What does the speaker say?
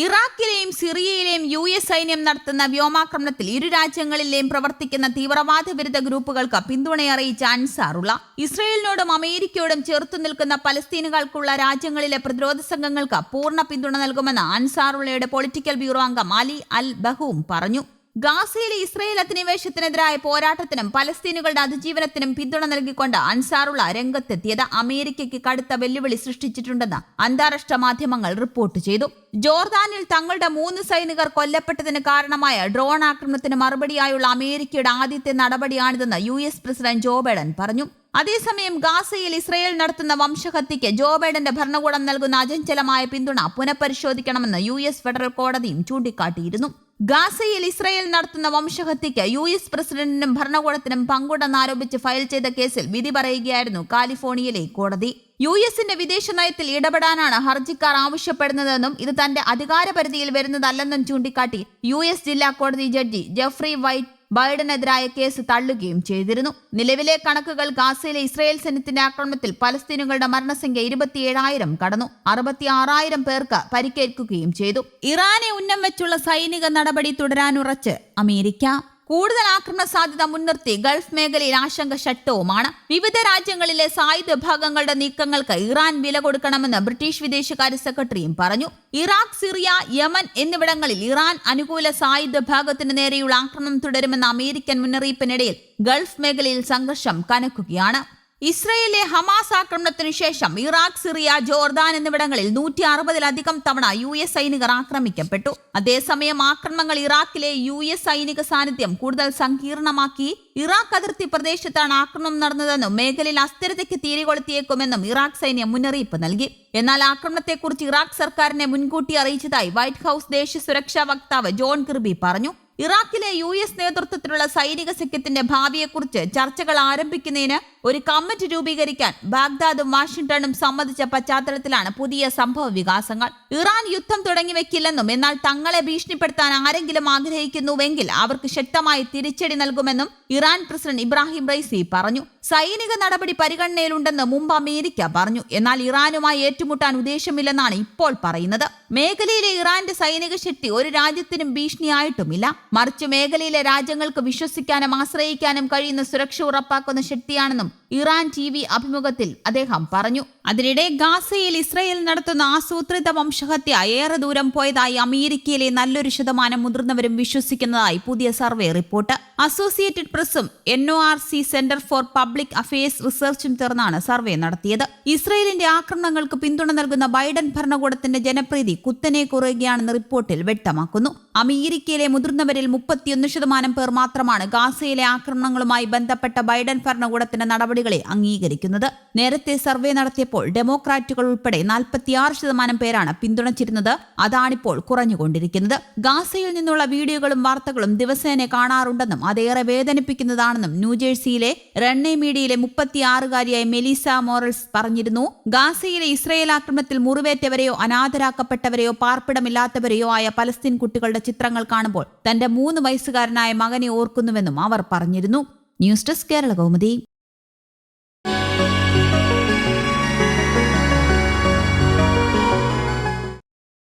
ഇറാഖിലെയും സിറിയയിലെയും U S സൈന്യം നടത്തുന്ന വ്യോമാക്രമണത്തിൽ ഇരു രാജ്യങ്ങളിലെയും പ്രവർത്തിക്കുന്ന തീവ്രവാദ വിരുദ്ധ ഗ്രൂപ്പുകൾക്ക് പിന്തുണയറിയിച്ച അൻസാറുള്ള. ഇസ്രയേലിനോടും അമേരിക്കയോടും ചേർത്തു നിൽക്കുന്ന പലസ്തീനുകൾക്കുള്ള രാജ്യങ്ങളിലെ പ്രതിരോധ സംഘങ്ങൾക്ക് പൂർണ പിന്തുണ നൽകുമെന്ന് അൻസാറുള്ളയുടെ പൊളിറ്റിക്കൽ ബ്യൂറോ അംഗം അലി അൽ ബഹൂം പറഞ്ഞു. ഗാസയിലെ ഇസ്രയേൽ അധിനിവേശത്തിനെതിരായ പോരാട്ടത്തിനും പലസ്തീനുകളുടെ അതിജീവനത്തിനും പിന്തുണ നൽകിക്കൊണ്ട് അൻസാറുള്ള രംഗത്തെത്തിയത് അമേരിക്കയ്ക്ക് കടുത്ത വെല്ലുവിളി സൃഷ്ടിച്ചിട്ടുണ്ടെന്ന് അന്താരാഷ്ട്ര മാധ്യമങ്ങൾ റിപ്പോർട്ട് ചെയ്തു. ജോർദാനിൽ തങ്ങളുടെ മൂന്ന് സൈനികർ കൊല്ലപ്പെട്ടതിന് കാരണമായ ഡ്രോൺ ആക്രമണത്തിന് മറുപടിയായുള്ള അമേരിക്കയുടെ ആദ്യത്തെ നടപടിയാണിതെന്ന് U S president Joe Biden പറഞ്ഞു. അതേസമയം ഗാസയിൽ ഇസ്രയേൽ നടത്തുന്ന വംശഹത്യയ്ക്ക് ജോ ബൈഡന്റെ ഭരണകൂടം നൽകുന്ന അചഞ്ചലമായ പിന്തുണ പുനഃപരിശോധിക്കണമെന്ന് യു എസ് ഫെഡറൽ കോടതിയും ചൂണ്ടിക്കാട്ടിയിരുന്നു. ഗാസയിൽ ഇസ്രയേൽ നടത്തുന്ന വംശഹത്യയ്ക്ക് യു എസ് പ്രസിഡന്റിനും ഭരണകൂടത്തിനും പങ്കുണ്ടെന്നാരോപിച്ച് ഫയൽ ചെയ്ത കേസിൽ വിധി പറയുകയായിരുന്നു കാലിഫോർണിയയിലെ കോടതി. യു എസിന്റെ വിദേശ നയത്തിൽ ഇടപെടാനാണ് ഹർജിക്കാർ ആവശ്യപ്പെടുന്നതെന്നും ഇത് തന്റെ അധികാരപരിധിയിൽ വരുന്നതല്ലെന്നും ചൂണ്ടിക്കാട്ടി യു എസ് ജില്ലാ കോടതി ജഡ്ജി ജെഫ്രി വൈറ്റ് ബൈഡനെതിരായ കേസ് തള്ളുകയും ചെയ്തിരുന്നു. നിലവിലെ കണക്കുകൾ ഗാസയിലെ ഇസ്രയേൽ സൈന്യത്തിന്റെ ആക്രമണത്തിൽ പലസ്തീനുകളുടെ മരണസംഖ്യ ഇരുപത്തിയേഴായിരം കടന്നു. അറുപത്തി ആറായിരം പേർക്ക് പരിക്കേൽക്കുകയും ചെയ്തു. ഇറാനെ ഉന്നം വെച്ചുള്ള സൈനിക നടപടി തുടരാനുറച്ച് അമേരിക്ക കൂടുതൽ ആക്രമണ സാധ്യത മുൻനിർത്തി ഗൾഫ് മേഖലയിൽ ആശങ്ക ശക്തവുമാണ്. വിവിധ രാജ്യങ്ങളിലെ സായുധ വിഭാഗങ്ങളുടെ നീക്കങ്ങൾക്ക് ഇറാൻ വില കൊടുക്കണമെന്ന് ബ്രിട്ടീഷ് വിദേശകാര്യ സെക്രട്ടറിയും പറഞ്ഞു. ഇറാഖ് സിറിയ യമൻ എന്നിവിടങ്ങളിൽ ഇറാൻ അനുകൂല സായുധ വിഭാഗത്തിന് നേരെയുള്ള ആക്രമണം തുടരുമെന്ന അമേരിക്കൻ മുന്നറിയിപ്പിനിടയിൽ ഗൾഫ് മേഖലയിൽ സംഘർഷം കനക്കുകയാണ്. ഇസ്രയേലിലെ ഹമാസ് ആക്രമണത്തിനു ശേഷം ഇറാഖ് സിറിയ ജോർദാൻ എന്നിവിടങ്ങളിൽ നൂറ്റി അറുപതിലധികം തവണ യു എസ് സൈനികർ ആക്രമിക്കപ്പെട്ടു. അതേസമയം ആക്രമണങ്ങൾ ഇറാഖിലെ യു എസ് സൈനിക സാന്നിധ്യം കൂടുതൽ സങ്കീർണമാക്കി. ഇറാഖ് അതിർത്തി പ്രദേശത്താണ് ആക്രമണം നടന്നതെന്നും മേഖലയിൽ അസ്ഥിരതയ്ക്ക് തീരെകൊളുത്തിയേക്കുമെന്നും ഇറാഖ് സൈന്യം മുന്നറിയിപ്പ് നൽകി. എന്നാൽ ആക്രമണത്തെക്കുറിച്ച് ഇറാഖ് സർക്കാരിനെ മുൻകൂട്ടി അറിയിച്ചതായി വൈറ്റ് ഹൌസ് ദേശീയ സുരക്ഷാ വക്താവ് ജോൺ കിർബി പറഞ്ഞു. ഇറാഖിലെ യു എസ് നേതൃത്വത്തിലുള്ള സൈനിക സഖ്യത്തിന്റെ ഭാവിയെക്കുറിച്ച് ചർച്ചകൾ ആരംഭിക്കുന്നതിന് ഒരു കമ്മിറ്റി രൂപീകരിക്കാൻ ബാഗ്ദാദും വാഷിംഗ്ടണും സമ്മതിച്ച പശ്ചാത്തലത്തിലാണ് പുതിയ സംഭവ വികാസങ്ങൾ. ഇറാൻ യുദ്ധം തുടങ്ങിവെക്കില്ലെന്നും എന്നാൽ തങ്ങളെ ഭീഷണിപ്പെടുത്താൻ ആരെങ്കിലും ആഗ്രഹിക്കുന്നുവെങ്കിൽ അവർക്ക് ശക്തമായി തിരിച്ചടി നൽകുമെന്നും ഇറാൻ പ്രസിഡന്റ് ഇബ്രാഹിം റൈസി പറഞ്ഞു. സൈനിക നടപടി പരിഗണനയിലുണ്ടെന്ന് മുമ്പ് അമേരിക്ക പറഞ്ഞു. എന്നാൽ ഇറാനുമായി ഏറ്റുമുട്ടാൻ ഉദ്ദേശമില്ലെന്നാണ് ഇപ്പോൾ പറയുന്നത്. മേഖലയിലെ ഇറാന്റെ സൈനിക ശക്തി ഒരു രാജ്യത്തിനും ഭീഷണിയായിട്ടുമില്ല. മറിച്ച് മേഖലയിലെ രാജ്യങ്ങൾക്ക് വിശ്വസിക്കാനും ആശ്രയിക്കാനും കഴിയുന്ന സുരക്ഷ ഉറപ്പാക്കുന്ന ശക്തിയാണെന്നും ഇറാൻ ടി വി അഭിമുഖത്തിൽ അദ്ദേഹം പറഞ്ഞു. അതിനിടെ ഗാസയിൽ ഇസ്രയേൽ നടത്തുന്ന ആസൂത്രിത വംശഹത്യ ഏറെ ദൂരം പോയതായി അമേരിക്കയിലെ നല്ലൊരു ശതമാനം മുതിർന്നവരും വിശ്വസിക്കുന്നതായി പുതിയ സർവേ റിപ്പോർട്ട്. അസോസിയേറ്റഡ് പ്രസ്സും N O R C Center for Public Affairs റിസർച്ചും ചേർന്നാണ് സർവേ നടത്തിയത്. ഇസ്രയേലിന്റെ ആക്രമണങ്ങൾക്ക് പിന്തുണ നൽകുന്ന ബൈഡൻ ഭരണകൂടത്തിന്റെ ജനപ്രീതി കുത്തനെ കുറയുകയാണെന്ന് റിപ്പോർട്ടിൽ വ്യക്തമാക്കുന്നു. അമേരിക്കയിലെ മുതിർന്നവരിൽ മുപ്പത്തിയൊന്ന് ശതമാനം പേർ മാത്രമാണ് ഗാസയിലെ ആക്രമണങ്ങളുമായി ബന്ധപ്പെട്ട ബൈഡൻ ഭരണകൂടത്തിന്റെ നടപടികളെ അംഗീകരിക്കുന്നത്. നേരത്തെ സർവേ നടത്തിയപ്പോൾ ഡെമോക്രാറ്റുകൾ ഉൾപ്പെടെ നാൽപ്പത്തിയാറ് ശതമാനം പേരാണ് പിന്തുണച്ചിരുന്നത്. അതാണിപ്പോൾ കുറഞ്ഞുകൊണ്ടിരിക്കുന്നത്. ഗാസയിൽ നിന്നുള്ള വീഡിയോകളും വാർത്തകളും ദിവസേന കാണാറുണ്ടെന്നും അതേറെ വേദനിപ്പിക്കുന്നതാണെന്നും ന്യൂജേഴ്സിയിലെ റണ്ണേ മീഡിയയിലെ മുപ്പത്തിയാറുകാരിയായ മെലീസ മോറൽസ് പറഞ്ഞിരുന്നു. ഗാസയിലെ ഇസ്രയേൽ ആക്രമണത്തിൽ മുറിവേറ്റവരെയോ അനാഥരാക്കപ്പെട്ടവരെയോ പാർപ്പിടമില്ലാത്തവരെയോ ആയ പലസ്തീൻ കുട്ടികളുടെ ചിത്രങ്ങൾ കാണുമ്പോൾ തന്റെ മൂന്ന് വയസ്സുകാരനായ മകനെ ഓർക്കുന്നുവെന്നും അവർ പറഞ്ഞിരുന്നു. News desk Kerala Kaumudi.